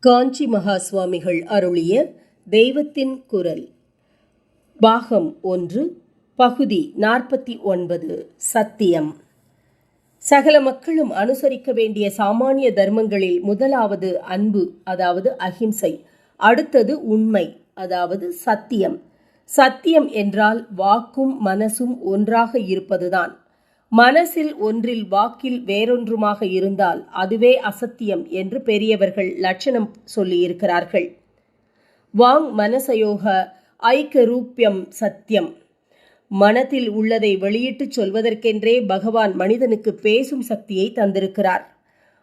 காஞ்சி மகா சுவாமிகள் அருளிய தெய்வத்தின் குரல். பாகம் ஒன்று பகுதி நாற்பத்தி ஒன்பது சத்தியம். சகல மக்களும் அனுசரிக்க வேண்டிய சாமானிய தர்மங்களில் முதலாவது அன்பு அதாவது அகிம்சை அடுத்தது உண்மை அதாவது சத்தியம். சத்தியம் என்றால் வாக்கும் மனசும் ஒன்றாக இருப்பதுதான். மனசில் ஒன்றில் வாக்கில் வேறொன்றுமாக இருந்தால் அதுவே அசத்தியம் என்று பெரியவர்கள் லட்சணம் சொல்லியிருக்கிறார்கள். வாங் மனசயோக ஐக்கரூப்பியம் சத்தியம். மனத்தில் உள்ளதை வெளியிட்டுச் சொல்வதற்கென்றே பகவான் மனிதனுக்கு பேசும் சக்தியை தந்திருக்கிறார்.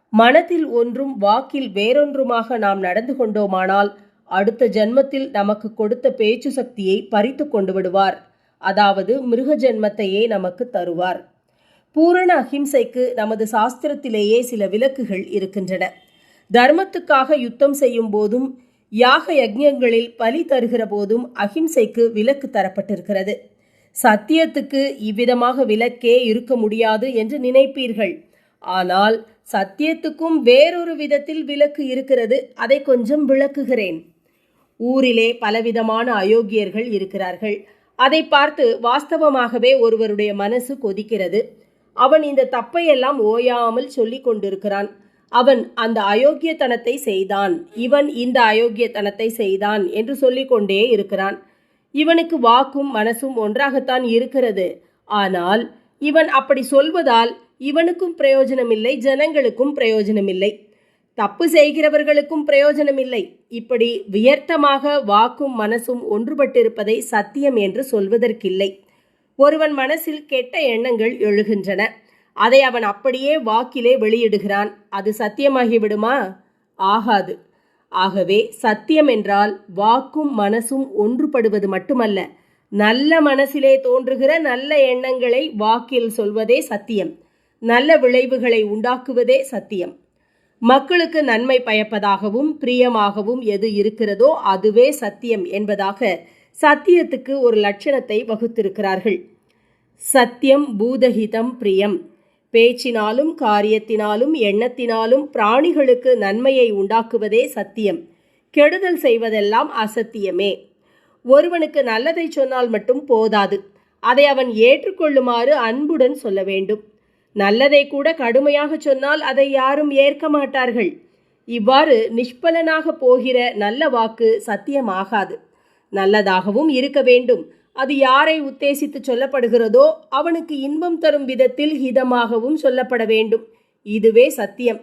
மனத்தில் ஒன்றும் வாக்கில் வேறொன்றுமாக நாம் நடந்து கொண்டோமானால் அடுத்த ஜென்மத்தில் நமக்கு கொடுத்த பேச்சு சக்தியை பறித்து கொண்டு விடுவார். அதாவது மிருக ஜென்மத்தையே நமக்கு தருவார். பூரண அஹிம்சைக்கு நமது சாஸ்திரத்திலேயே சில விலக்குகள் இருக்கின்றன. தர்மத்துக்காக யுத்தம் செய்யும் போதும் யாக யஜ்ஞங்களில் பலி தருகிற போதும் அஹிம்சைக்கு விலக்கு தரப்பட்டிருக்கிறது. சத்தியத்துக்கு இவ்விதமாக விலக்கே இருக்க முடியாது என்று நினைப்பீர்கள். ஆனால் சத்தியத்துக்கும் வேறொரு விதத்தில் விலக்கு இருக்கிறது அதை கொஞ்சம் விளக்குகிறேன். ஊரிலே பலவிதமான அயோக்கியர்கள் இருக்கிறார்கள். அதை பார்த்து வாஸ்தவமாகவே ஒருவருடைய மனசு கொதிக்கிறது. அவன் இந்த தப்பையெல்லாம் ஓயாமல் சொல்லி கொண்டிருக்கிறான். அவன் அந்த அயோக்கியத்தனத்தை செய்தான். இவன் இந்த அயோக்கியத்தனத்தை செய்தான் என்று சொல்லிக்கொண்டே இருக்கிறான். இவனுக்கு வாக்கும் மனசும் ஒன்றாகத்தான் இருக்கிறது. ஆனால் இவன் அப்படி சொல்வதால் இவனுக்கும் பிரயோஜனமில்லை ஜனங்களுக்கும் பிரயோஜனமில்லை. தப்பு செய்கிறவர்களுக்கும் பிரயோஜனமில்லை. இப்படி வியர்த்தமாக வாக்கும் மனசும் ஒன்றுபட்டிருப்பதை சத்தியம் என்று சொல்வதற்கில்லை. ஒருவன் மனசில் கெட்ட எண்ணங்கள் எழுகின்றன. அதை அவன் அப்படியே வாக்கிலே வெளியிடுகிறான். அது சத்தியமாகிவிடுமா? ஆகாது. ஆகவே சத்தியம் என்றால் வாக்கும் மனசும் ஒன்றுபடுவது மட்டுமல்ல. நல்ல மனசிலே தோன்றுகிற நல்ல எண்ணங்களை வாக்கில் சொல்வதே சத்தியம். நல்ல விளைவுகளை உண்டாக்குவதே சத்தியம். மக்களுக்கு நன்மை பயப்பதாகவும் பிரியமாகவும் எது இருக்கிறதோ அதுவே சத்தியம் என்பதாக சத்தியத்துக்கு ஒரு லட்சணத்தை வகுத்திருக்கிறார்கள். சத்தியம் பூதஹிதம் பிரியம். பேச்சினாலும் காரியத்தினாலும் எண்ணத்தினாலும் பிராணிகளுக்கு நன்மையை உண்டாக்குவதே சத்தியம். கெடுதல் செய்வதெல்லாம் அசத்தியமே. ஒருவனுக்கு நல்லதை சொன்னால் மட்டும் போதாது. அதை அவன் ஏற்றுக்கொள்ளுமாறு அன்புடன் சொல்ல வேண்டும். நல்லதை கூட கடுமையாக சொன்னால் அதை யாரும் ஏற்க மாட்டார்கள். இவ்வாறு நிஷ்பலனாக போகிற நல்ல வாக்கு சத்தியமாகாது. நல்லதாகவும் இருக்க வேண்டும். அது யாரை உத்தேசித்து சொல்லப்படுகிறதோ அவனுக்கு இன்பம் தரும் விதத்தில் ஹிதமாகவும் சொல்லப்பட வேண்டும். இதுவே சத்தியம்.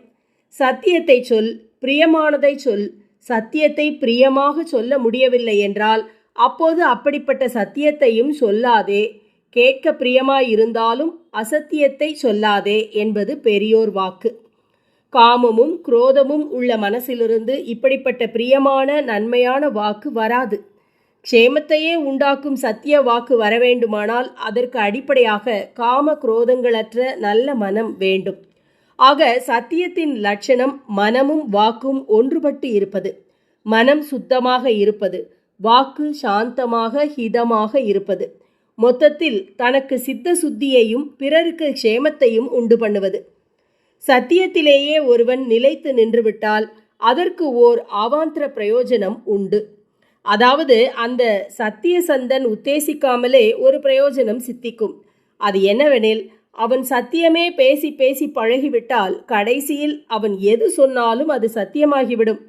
சத்தியத்தை சொல் பிரியமானதை சொல் சத்தியத்தை பிரியமாக சொல்ல முடியவில்லை என்றால் அப்போது அப்படிப்பட்ட சத்தியத்தையும் சொல்லாதே. கேட்க பிரியமாயிருந்தாலும் அசத்தியத்தை சொல்லாதே என்பது பெரியோர் வாக்கு. காமமும் குரோதமும் உள்ள மனசிலிருந்து இப்படிப்பட்ட பிரியமான நன்மையான வாக்கு வராது. க்ஷேமத்தையே உண்டாக்கும் சத்திய வாக்கு வர வேண்டுமானால் அதற்கு அடிப்படையாக காம குரோதங்களற்ற நல்ல மனம் வேண்டும். ஆக சத்தியத்தின் லட்சணம் மனமும் வாக்கும் ஒன்றுபட்டு இருப்பது. மனம் சுத்தமாக இருப்பது. வாக்கு சாந்தமாக ஹிதமாக இருப்பது. மொத்தத்தில் தனக்கு சித்த சுத்தியையும் பிறருக்கு க்ஷேமத்தையும் உண்டு பண்ணுவது. சத்தியத்திலேயே ஒருவன் நிலைத்து நின்றுவிட்டால் அதற்கு ஓர் அவாந்திர பிரயோஜனம் உண்டு. அதாவது அந்த சத்திய சந்தன் உத்தேசிக்காமலே ஒரு பிரயோஜனம் சித்திக்கும். அது என்னவெனில் அவன் சத்தியமே பேசி பேசி பழகிவிட்டால் கடைசியில் அவன் எது சொன்னாலும் அது சத்தியமாகிவிடும்.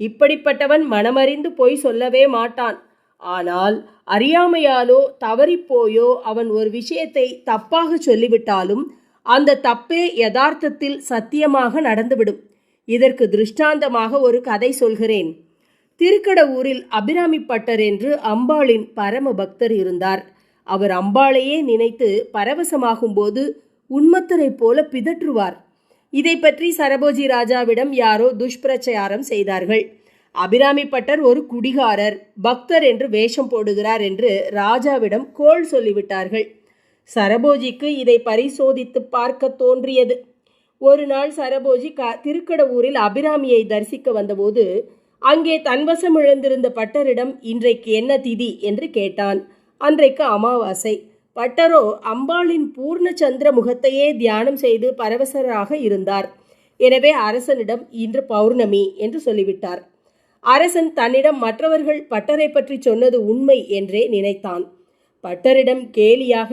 இப்படிப்பட்டவன் மனமறிந்து பொய் சொல்லவே மாட்டான். ஆனால் அறியாமையாலோ தவறிப்போயோ அவன் ஒரு விஷயத்தை தப்பாக சொல்லிவிட்டாலும் அந்த தப்பே யதார்த்தத்தில் சத்தியமாக நடந்துவிடும். இதற்கு திருஷ்டாந்தமாக ஒரு கதை சொல்கிறேன். திருக்கடவூரில் அபிராமி பட்டர் என்று அம்பாளின் பரம பக்தர் இருந்தார். அவர் அம்பாளையே நினைத்து பரவசமாகும்போது உன்மத்தரைப் போல பிதற்றுவார். இதை பற்றி சரபோஜி ராஜாவிடம் யாரோ துஷ்பிரச்சாரம் செய்தார்கள். அபிராமி பட்டர் ஒரு குடிகாரர் பக்தர் என்று வேஷம் போடுகிறார் என்று ராஜாவிடம் கோள் சொல்லிவிட்டார்கள். சரபோஜிக்கு இதை பரிசோதித்து பார்க்க தோன்றியது. ஒரு நாள் சரபோஜி க திருக்கடவூரில் அபிராமியை தரிசிக்க வந்தபோது அங்கே தன்வசம் இழந்திருந்த பட்டரிடம் இன்றைக்கு என்ன திதி என்று கேட்டான். அன்றைக்கு அமாவாசை. பட்டரோ அம்பாளின் பூர்ண சந்திர முகத்தையே தியானம் செய்து பரவசராக இருந்தார். எனவே அரசனிடம் இன்று பௌர்ணமி என்று சொல்லிவிட்டார். அரசன் தன்னிடம் மற்றவர்கள் பட்டரை பற்றி சொன்னது உண்மை என்றே நினைத்தான். பட்டரிடம் கேலியாக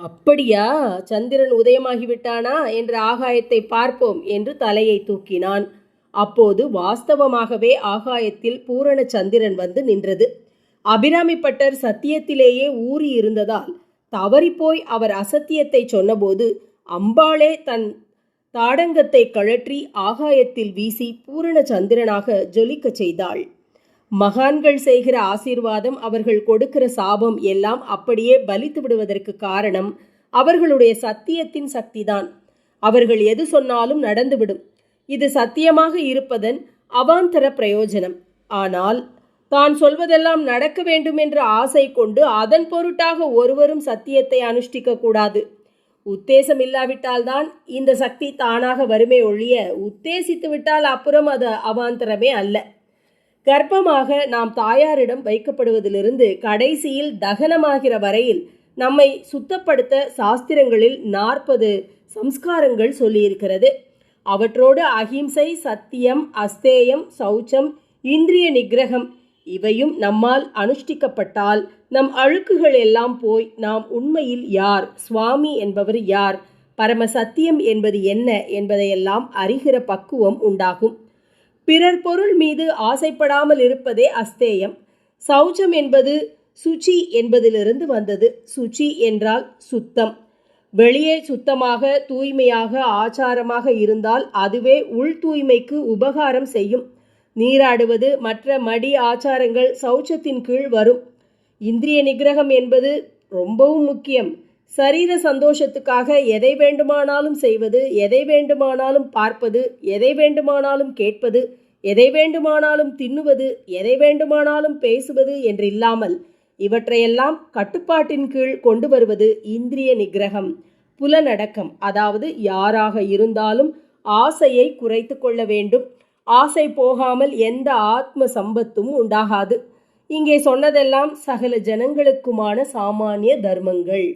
அப்படியா? சந்திரன் உதயமாகிவிட்டானா என்ற ஆகாயத்தை பார்ப்போம் என்று தலையை தூக்கினான். அப்போது வாஸ்தவமாகவே ஆகாயத்தில் பூரண சந்திரன் வந்து நின்றது. அபிராமிப்பட்டர் சத்தியத்திலேயே ஊறி இருந்ததால் தவறிப்போய் அவர் அசத்தியத்தை சொன்னபோது அம்பாளே தன் தாடங்கத்தை கழற்றி ஆகாயத்தில் வீசி பூரண சந்திரனாக ஜொலிக்கச் செய்தாள். மகான்கள் செய்கிற ஆசீர்வாதம் அவர்கள் கொடுக்கிற சாபம் எல்லாம் அப்படியே பலித்து விடுவதற்கு காரணம் அவர்களுடைய சத்தியத்தின் சக்திதான். அவர்கள் எது சொன்னாலும் நடந்துவிடும். இது சத்தியமாக இருப்பதன் அவாந்தர பிரயோஜனம். ஆனால் தான் சொல்வதெல்லாம் நடக்க வேண்டும் என்ற ஆசை கொண்டு அதன் பொருட்டாக ஒருவரும் சத்தியத்தை அனுஷ்டிக்க கூடாது. உத்தேசம் இல்லாவிட்டால்தான் இந்த சக்தி தானாக வருமே ஒழிய உத்தேசித்து விட்டால் அப்புறம் அது அவாந்தரமே அல்ல. கர்ப்பமாக நாம் தாயாரிடம் வைக்கப்படுவதிலிருந்து கடைசியில் தகனமாகிற வரையில் நம்மை சுத்தப்படுத்த சாஸ்திரங்களில் நாற்பது சம்ஸ்காரங்கள் சொல்லியிருக்கிறது. அவற்றோடு அகிம்சை சத்தியம் அஸ்தேயம் சௌச்சம் இந்திரிய நிகிரகம் இவையும் நம்மால் அனுஷ்டிக்கப்பட்டால் நம் அழுக்குகள் எல்லாம் போய் நாம் உண்மையில் யார்? சுவாமி என்பவர் யார்? பரம சத்தியம் என்பது என்ன என்பதையெல்லாம் அறிகிற பக்குவம் உண்டாகும். பிறர் பொருள் மீது ஆசைப்படாமல் இருப்பதே அஸ்தேயம். சௌச்சம் என்பது சுச்சி என்பதிலிருந்து வந்தது. சுச்சி என்றால் சுத்தம். வெளியே சுத்தமாக தூய்மையாக ஆச்சாரமாக இருந்தால் அதுவே உள் தூய்மைக்கு உபகாரம் செய்யும். நீராடுவது மற்ற மடி ஆச்சாரங்கள் சௌச்சத்தின் கீழ் வரும். இந்திரிய நிகிரகம் என்பது ரொம்பவும் முக்கியம். சரீர சந்தோஷத்துக்காக எதை வேண்டுமானாலும் செய்வது எதை வேண்டுமானாலும் பார்ப்பது எதை வேண்டுமானாலும் கேட்பது எதை வேண்டுமானாலும் தின்னுவது எதை வேண்டுமானாலும் பேசுவது என்றில்லாமல் இவற்றையெல்லாம் கட்டுப்பாட்டின் கீழ் கொண்டு வருவது இந்திரிய நிகிரகம் புலனடக்கம். அதாவது யாராக இருந்தாலும் ஆசையை குறைத்து கொள்ள வேண்டும். ஆசை போகாமல் எந்த ஆத்ம சம்பத்தும் உண்டாகாது. இங்கே சொன்னதெல்லாம் சகல ஜனங்களுக்குமான சாமானிய தர்மங்கள்.